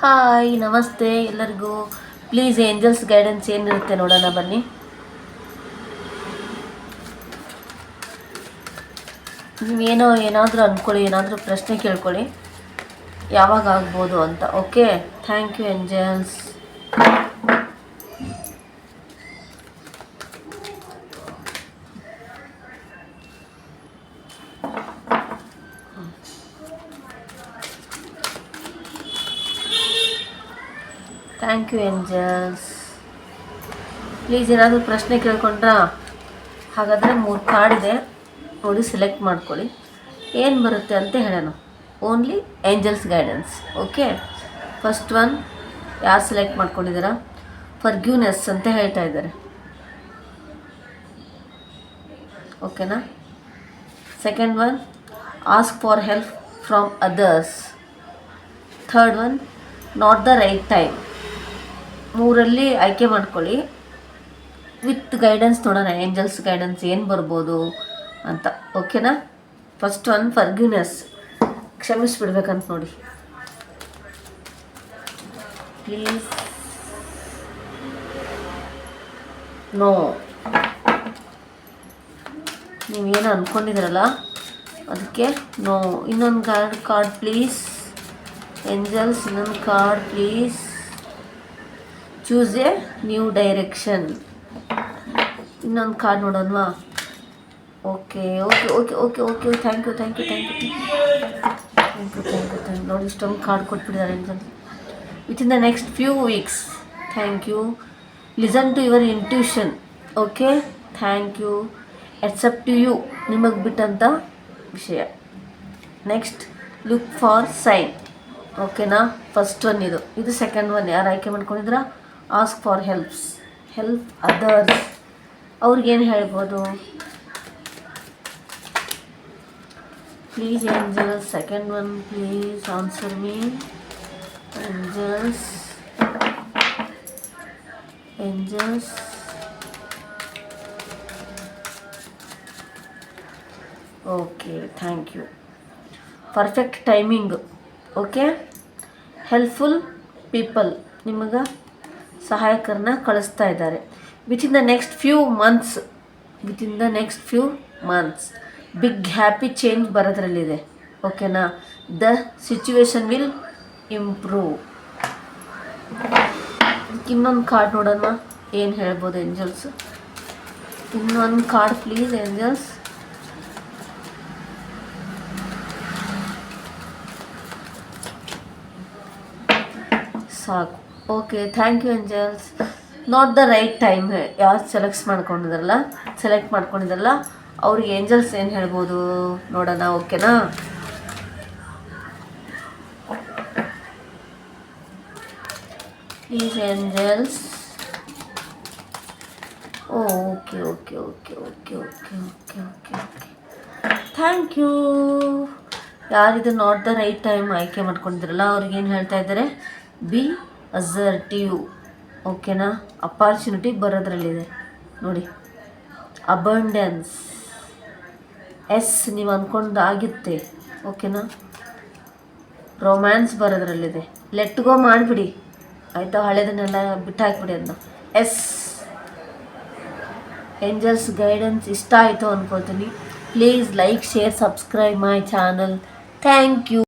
Hi, ನಮಸ್ತೆ ಎಲ್ಲರಿಗೂ. Please angels guidance ಏನಿರುತ್ತೆ ನೋಡೋಣ, ಬನ್ನಿ. ನೀವೇನೋ ಏನಾದರೂ ಅಂದ್ಕೊಳ್ಳಿ ಏನಾದರೂ ಪ್ರಶ್ನೆ ಕೇಳ್ಕೊಳ್ಳಿ. ಯಾವಾಗ ಆಗ್ಬೋದು ಅಂತ. Okay thank you angels thank you angels please ಏನಾದರೂ ಪ್ರಶ್ನೆ ಕೇಳ್ಕೊಂಡ್ರಾ? ಹಾಗಾದರೆ ಮೂರು ಕಾರ್ಡ್ ಇದೆ. ನೋಡಿ ಸೆಲೆಕ್ಟ್ ಮಾಡ್ಕೊಳ್ಳಿ. ಏನು ಬರುತ್ತೆ ಅಂತ ಹೇಳೋಣ. Only angels guidance okay first one ಯಾರು ಸೆಲೆಕ್ಟ್ ಮಾಡ್ಕೊಂಡಿದ್ದೀರಾ? ಫರ್ಗ್ಯೂನೆಸ್ ಅಂತ ಹೇಳ್ತಾ ಇದ್ದಾರೆ. ಓಕೆನಾ second one ask for help from others third one not the right time ಮೂರಲ್ಲಿ ಆಯ್ಕೆ ಮಾಡ್ಕೊಳ್ಳಿ. ವಿತ್ ಗೈಡೆನ್ಸ್ ನೋಡೋಣ ಏಂಜಲ್ಸ್ ಗೈಡೆನ್ಸ್ ಏನು ಬರ್ಬೋದು ಅಂತ. ಓಕೆನಾ ಫಸ್ಟ್ ಒನ್ ಫರ್ಗ್ಯೂನೆಸ್ ಕ್ಷಮಿಸ್ಬಿಡ್ಬೇಕಂತ ನೋಡಿ. ಪ್ಲೀಸ್ ನೋ ನೀವೇನು ಅಂದ್ಕೊಂಡಿದ್ದೀರಲ್ಲ ಅದಕ್ಕೆ ನೋ ಇನ್ನೊಂದು ಕಾರ್ಡ್ ಕಾರ್ಡ್ ಪ್ಲೀಸ್ ಏಂಜಲ್ಸ್ ಇನ್ನೊಂದು card please choose a new direction ಇನ್ನೊಂದು card ನೋಡೋಣವಾ? Okay okay okay okay okay thank you thank you thank you thank you thank you thank ನೋಡಿ ಇಷ್ಟೊಂದು card ಕೊಟ್ಬಿಟ್ಟಿದ್ದಾರೆ ಅಂತಂದು within the next few weeks thank you listen to your intuition okay thank you except to you ನಿಮಗೆ ಬಿಟ್ಟಂಥ ವಿಷಯ. Next look for sign ಓಕೆನಾ first one ಇದು. ಇದು ಸೆಕೆಂಡ್ ಒನ್ ಯಾರು ಆಯ್ಕೆ ಮಾಡ್ಕೊಂಡಿದ್ರ ask for helps help others ಅವ್ರಿಗೇನು ಹೇಳ್ಬೋದು? Please angels second one please answer me angels angels okay thank you perfect timing okay helpful people ನಿಮಗೆ? ಸಹಾಯಕರನ್ನ ಕಳಿಸ್ತಾ ಇದ್ದಾರೆ. Within the next few months within the next few months big happy change ಬರೋದ್ರಲ್ಲಿದೆ ಓಕೆನಾ the situation will improve ಇನ್ನೊಂದು card ನೋಡೋಣ. ಏನು ಹೇಳ್ಬೋದು angels ಇನ್ನೊಂದು ಕಾರ್ಡ್ ಪ್ಲೀಸ್ ಏಂಜಲ್ಸ್ ಸಾಕು. Okay thank you angels not the right time ಯಾರು ಸೆಲೆಕ್ಟ್ಸ್ ಮಾಡ್ಕೊಂಡಿದ್ರಲ್ಲ select ಮಾಡ್ಕೊಂಡಿದ್ರಲ್ಲ ಅವ್ರಿಗೆ ಏಂಜಲ್ಸ್ ಏನು ಹೇಳ್ಬೋದು? ನೋಡೋಣ ಓಕೆನಾ please angels okay okay okay okay okay okay okay okay thank you ಯಾರಿದು ನಾಟ್ ದ ರೈಟ್ ಟೈಮ್ ಆಯ್ಕೆ ಮಾಡ್ಕೊಂಡಿದ್ರಲ್ಲ ಅವ್ರಿಗೇನು ಹೇಳ್ತಾ ಇದ್ದಾರೆ? Be assertive. ಓಕೆನಾ? ಅಪಾರ್ಚುನಿಟಿ ಬರೋದ್ರಲ್ಲಿದೆ. ನೋಡಿ. ಅಬಂಡೆನ್ಸ್. ಎಸ್ ನೀವು ಅಂದ್ಕೊಂಡು ಆಗುತ್ತೆ. ಓಕೆನಾ? ರೊಮ್ಯಾನ್ಸ್ ಬರೋದ್ರಲ್ಲಿದೆ. ಲೆಟ್ ಗೋ ಮಾಡಿಬಿಡಿ. ಆಯಿತಾ? ಹಳೆದನ್ನೆಲ್ಲ ಬಿಟ್ಟು ಹಾಕ್ಬಿಡಿ ಅದನ್ನ ಎಸ್. ಏಂಜಲ್ಸ್ ಗೈಡೆನ್ಸ್ ಇಷ್ಟ ಆಯಿತು ಅಂದ್ಕೊಳ್ತೀನಿ please like, share, subscribe my channel. Thank you.